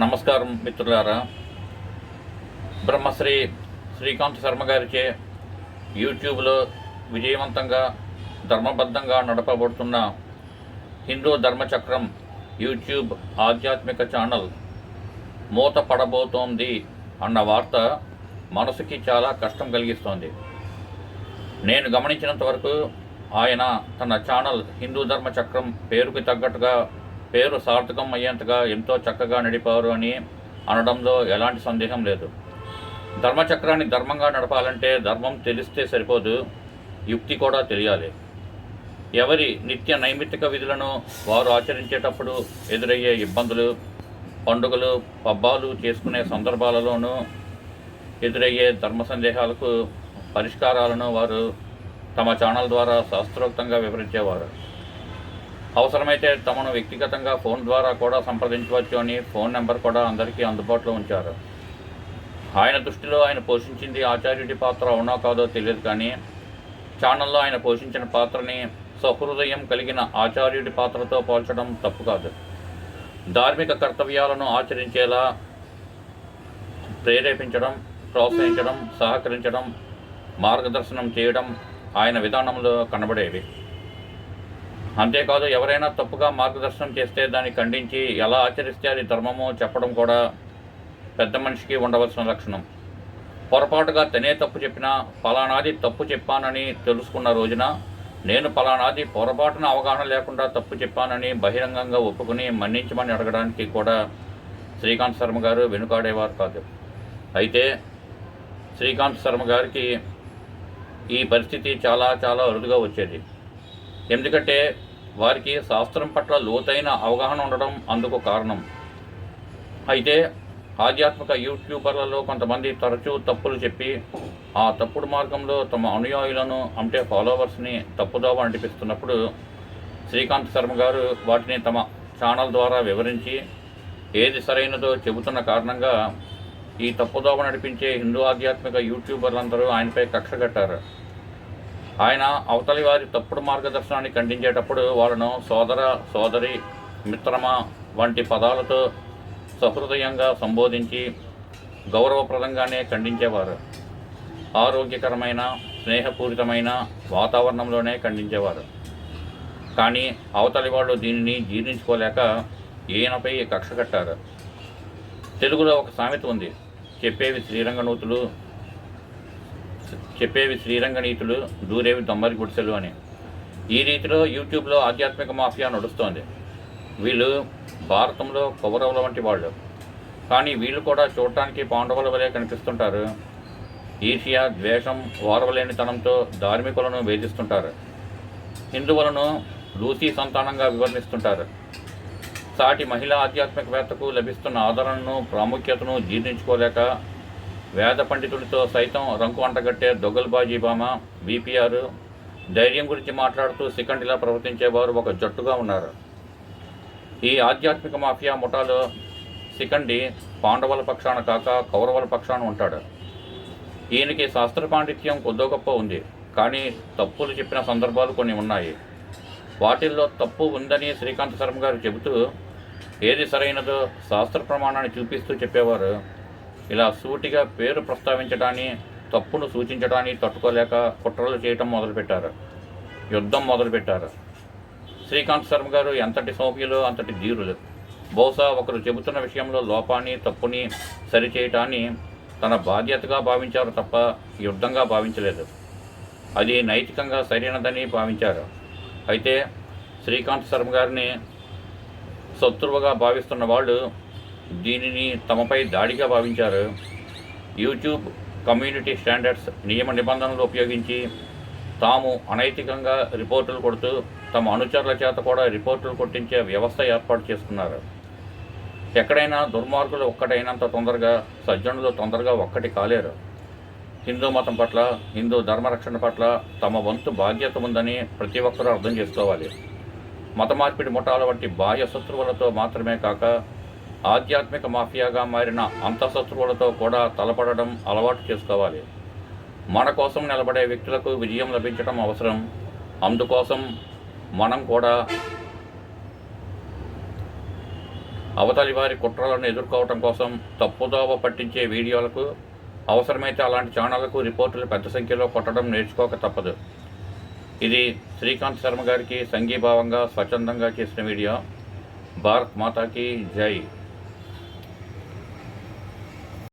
నమస్కారం మిత్రులారా. బ్రహ్మశ్రీ శ్రీకాంత్ శర్మ గారిచే యూట్యూబ్లో విజయవంతంగా ధర్మబద్ధంగా నడపబడుతున్న హిందూ ధర్మచక్రం యూట్యూబ్ ఆధ్యాత్మిక ఛానల్ మూత పడబోతోంది అన్న వార్త మనసుకి చాలా కష్టం కలిగిస్తోంది. నేను గమనించినంత వరకు ఆయన తన ఛానల్ హిందూ ధర్మ చక్రం పేరుకి తగ్గట్టుగా పేరు సార్థకం అయ్యేంతగా ఎంతో చక్కగా నడిపారు అని అనడంలో ఎలాంటి సందేహం లేదు. ధర్మచక్రాన్ని ధర్మంగా నడపాలంటే ధర్మం తెలిస్తే సరిపోదు యుక్తి కూడా తెలియాలి. ఎవరి నిత్య నైమిత్తిక విధులను వారు ఆచరించేటప్పుడు ఎదురయ్యే ఇబ్బందులు పండుగలు పబ్బాలు చేసుకునే సందర్భాలలోనూ ఎదురయ్యే ధర్మ సందేహాలకు పరిష్కారాలను వారు తమ ఛానల్ ద్వారా శాస్త్రోక్తంగా వివరించేవారు. అవసరమైతే తమను వ్యక్తిగతంగా ఫోన్ ద్వారా కూడా సంప్రదించవచ్చు అని ఫోన్ నెంబర్ కూడా అందరికీ అందుబాటులో ఉంచారు. ఆయన దృష్టిలో ఆయన పోషించింది ఆచార్యుడి పాత్ర అవునో కాదో తెలియదు కానీ ఛానల్లో ఆయన పోషించిన పాత్రని సహృదయం కలిగిన ఆచార్యుడి పాత్రతో పోల్చడం తప్పు కాదు. ధార్మిక కర్తవ్యాలను ఆచరించేలా ప్రేరేపించడం ప్రోత్సహించడం సహకరించడం మార్గదర్శనం చేయడం ఆయన విధానంలో కనబడేవి. అంతేకాదు ఎవరైనా తప్పుగా మార్గదర్శనం చేస్తే దాన్ని ఖండించి ఎలా ఆచరిస్తే అది ధర్మమో చెప్పడం కూడా పెద్ద మనిషికి ఉండవలసిన లక్షణం. పొరపాటుగా తనే తప్పు చెప్పినా ఫలానాది తప్పు చెప్పానని తెలుసుకున్న రోజున నేను ఫలానాది పొరపాటున అవగాహన లేకుండా తప్పు చెప్పానని బహిరంగంగా ఒప్పుకుని మన్నించమని అడగడానికి కూడా శ్రీకాంత్ శర్మ గారు వెనుకాడేవారు కాదు. అయితే శ్రీకాంత్ శర్మ గారికి ఈ పరిస్థితి చాలా చాలా అరుదుగా వచ్చేది. ఎందుకంటే వారికి శాస్త్రం పట్ల లోతైన అవగాహన ఉండడం అందుకు కారణం. అయితే ఆధ్యాత్మిక యూట్యూబర్లలో కొంతమంది తరచూ తప్పులు చెప్పి ఆ తప్పుడు మార్గంలో తమ అనుయాయులను అంటే ఫాలోవర్స్ని తప్పుదోవ అనిపిస్తున్నప్పుడు శ్రీకాంత్ శర్మ గారు వాటిని తమ ఛానల్ ద్వారా వివరించి ఏది సరైనదో చెబుతున్న కారణంగా ఈ తప్పుదోవ నడిపించే హిందూ ఆధ్యాత్మిక యూట్యూబర్లందరూ ఆయనపై కక్ష కట్టారు. ఆయన అవతలి వారి తప్పుడు మార్గదర్శనాన్ని ఖండించేటప్పుడు వాళ్ళను సోదర సోదరి మిత్రమా వంటి పదాలతో సహృదయంగా సంబోధించి గౌరవప్రదంగానే ఖండించేవారు. ఆరోగ్యకరమైన స్నేహపూరితమైన వాతావరణంలోనే ఖండించేవారు. కానీ అవతలి వాళ్ళు దీనిని జీర్ణించుకోలేక ఈయనపై కక్ష కట్టారు. తెలుగులో ఒక సామెత ఉంది. చెప్పేవి శ్రీరంగనూతులు చెప్పేవి శ్రీరంగనీతులు దూరేవి దొమ్మరి గుడిసెలు అని. ఈ రీతిలో యూట్యూబ్లో ఆధ్యాత్మిక మాఫియా నడుస్తోంది. వీళ్ళు భారతంలో కౌరవుల వంటి వాళ్ళు. కానీ వీళ్ళు కూడా చూడటానికి పాండవుల వలె కనిపిస్తుంటారు. ఈర్ష్య ద్వేషం ఓర్వలేనితనంతో ధార్మికులను వేధిస్తుంటారు. హిందువులను లూసీ సంతానంగా వివర్ణిస్తుంటారు. సాటి మహిళా ఆధ్యాత్మికవేత్తకు లభిస్తున్న ఆదరణను ప్రాముఖ్యతను జీర్ణించుకోలేక వేద పండితుడితో సైతం రంకు అంటగట్టే దొగల్బాజీ బామ బీపీఆర్ ధైర్యం గురించి మాట్లాడుతూ సికండిలా ప్రవర్తించేవారు ఒక జట్టుగా ఉన్నారు. ఈ ఆధ్యాత్మిక మాఫియా ముఠాలో సికండి పాండవుల పక్షాన కాక కౌరవుల పక్షాన ఉంటాడు. ఈయనకి శాస్త్ర పాండిత్యం కొద్దో గొప్ప ఉంది కానీ తప్పులు చెప్పిన సందర్భాలు కొన్ని ఉన్నాయి. వాటిల్లో తప్పు ఉందని శ్రీకాంత్ శర్మ గారు చెబుతూ ఏది సరైనదో శాస్త్ర ప్రమాణాన్ని చూపిస్తూ చెప్పేవారు. ఇలా సూటిగా పేరు ప్రస్తావించడాన్ని తప్పును సూచించడాన్ని తట్టుకోలేక కుట్రలు చేయటం మొదలుపెట్టారు. యుద్ధం మొదలుపెట్టారు. శ్రీకాంత్ శర్మ గారు ఎంతటి సౌమ్యులు అంతటి ధీరులు. బహుశా ఒకరు చెబుతున్న విషయంలో లోపాన్ని తప్పుని సరిచేయటాన్ని తన బాధ్యతగా భావించారు తప్ప యుద్ధంగా భావించలేదు. అది నైతికంగా సరైనదని భావించారు. అయితే శ్రీకాంత్ శర్మ గారిని శత్రువుగా భావిస్తున్న వాళ్ళు దీనిని తమపై దాడిగా భావించారు. యూట్యూబ్ కమ్యూనిటీ స్టాండర్డ్స్ నియమ నిబంధనలు ఉపయోగించి తాము అనైతికంగా రిపోర్టులు కొడుతూ తమ అనుచరుల చేత కూడా రిపోర్టులు కొట్టించే వ్యవస్థ ఏర్పాటు చేసుకున్నారు. ఎక్కడైనా దుర్మార్గులు ఒక్కటైనంత తొందరగా సజ్జనులు తొందరగా ఒక్కటి కాలేరు. హిందూ మతం పట్ల హిందూ ధర్మరక్షణ పట్ల తమ వంతు బాధ్యత ఉందని ప్రతి ఒక్కరూ అర్థం చేసుకోవాలి. మత మార్పిడి ముఠాల వంటి బాహ్య శత్రువులతో మాత్రమే కాక ఆధ్యాత్మిక మాఫియాగా మారిన అంతఃశత్రువులతో కూడా తలపడడం అలవాటు చేసుకోవాలి. మన కోసం నిలబడే వ్యక్తులకు విజయం లభించడం అవసరం. అందుకోసం మనం కూడా అవతలి వారి కుట్రలను ఎదుర్కోవటం కోసం తప్పుదోవ పట్టించే వీడియోలకు అవసరమైతే అలాంటి ఛానళ్ళకు రిపోర్టులు పెద్ద సంఖ్యలో కొట్టడం నేర్చుకోక తప్పదు. ఇది శ్రీకాంత్ శర్మ గారికి సంఘీభావంగా స్వచ్ఛందంగా చేసిన వీడియో. భారత్ మాతాకి జై.